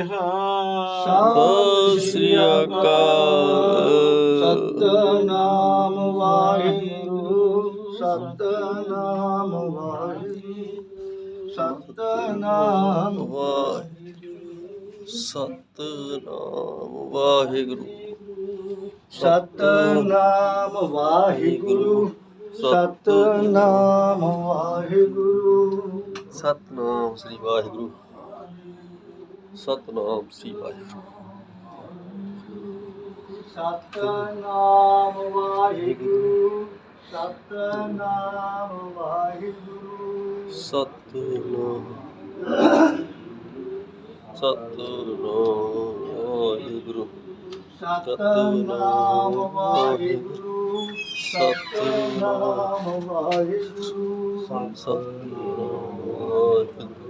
ਸਤਿ ਸ੍ਰੀ ਅਕਾਲ। ਸਤਨਾਮ ਵਾਹਿਗੁਰੂ ਸਤਨਾਮ ਵਾਹਿਗੁਰੂ ਸਤਨਾਮ ਵਾਹਿਗੁਰੂ ਸਤਨਾਮ ਵਾਹਿਗੁਰੂ। ਸਤਨਾਮ ਵਾਹਿਗੁਰੂ ਸਤਨਾਮ ਵਾਹਿਗੁਰੂ। ਸਤਨਾਮ ਸ੍ਰੀ ਵਾਹਿਗੁਰੂ। ਸਤਨਾਮ ਸ੍ਰੀ ਵਾਹਿਗੁਰੂ ਸਤਨਾਮ ਵਾਹਿਗੁਰੂ ਸਤਨਾਮ ਵਾਹਿਗੁਰੂ ਸਤਨਾਮ ਸਤਨਾਮ ਵਾਹਿਗੁਰੂ ਸਤਨਾਮ ਵਾਹਿਗੁਰੂ ਸਤਨਾਮ ਵਾਹਿਗੁਰੂ ਸਤਨਾਮ ਵਾਹਿਗੁਰੂ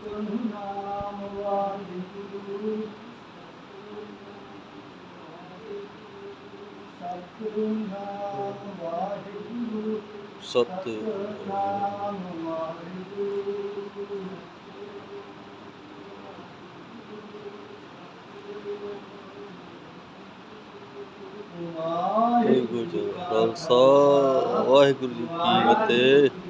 ਸਤਨਾਮ ਵਾਹਿਗੁਰੂ ਸਤਨਾਮ ਵਾਹਿਗੁਰੂ ਸਤ ਵਾਹਿਗੁਰੂ ਵਾਹਿਗੁਰੂ ਜੀ ਖਾਲਸਾ ਵਾਹਿਗੁਰੂ ਜੀ ਕੀ ਫਤਿਹ।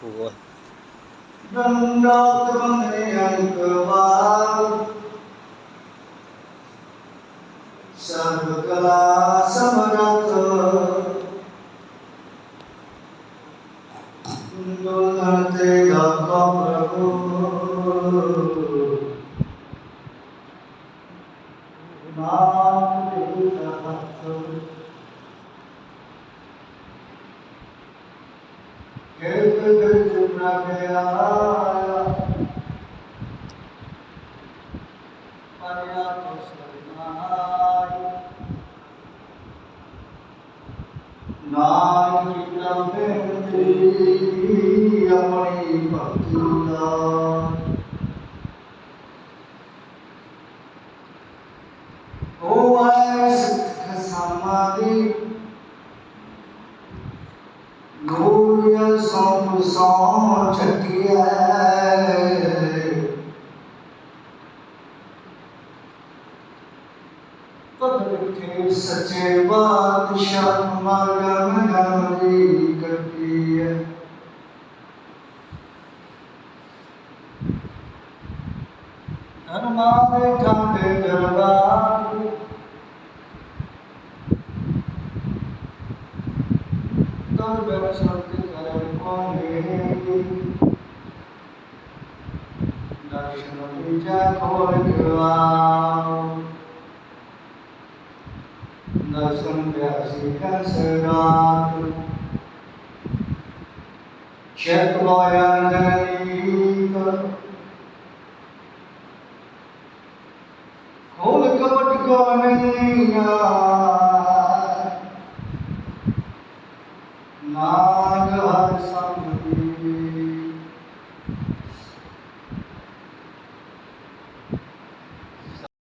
Cool. Sarvakala Samarata ਕਿਰਤ ਕਿਰਤ ਪ੍ਰਗਿਆ ਪਰਿਆ ਕੋ ਸਰਨਾਈ ਨਾਮ ਕੀ ਬੇਨਤੀ ਆਪਣੀ ਭਗਤੀ ਦਾ। ਓ ਐਸ ਸਮਾਦੀ ਗੋਰਿਆ ਸੋਮ ਸੋਮ ਛਟਿਆ ਤਦ ਸੱਚੇ ਬਾਦਸ਼ਾਹ ਮਗਨ ਗਮਰੀ ਕਰਦੀ ਹੈ ਕਾਂਡੇ ਦਰਬਾਰ ਤਨ ਕਰ ਕੋਨੇ ਦਰਸ਼ਨ ਵਿਜਾ ਖੋਲ ਗਵਾਓ ਦਰਸ਼ਨ ਪਿਆਸੀ ਕੰਸਰਾਤ ਚੇਤ ਲੋਇਆ ਨਰੀਕ ਖੋਲ ਕਪਟ ਕੋਨੀਆ ਨਾਗ ਹਰ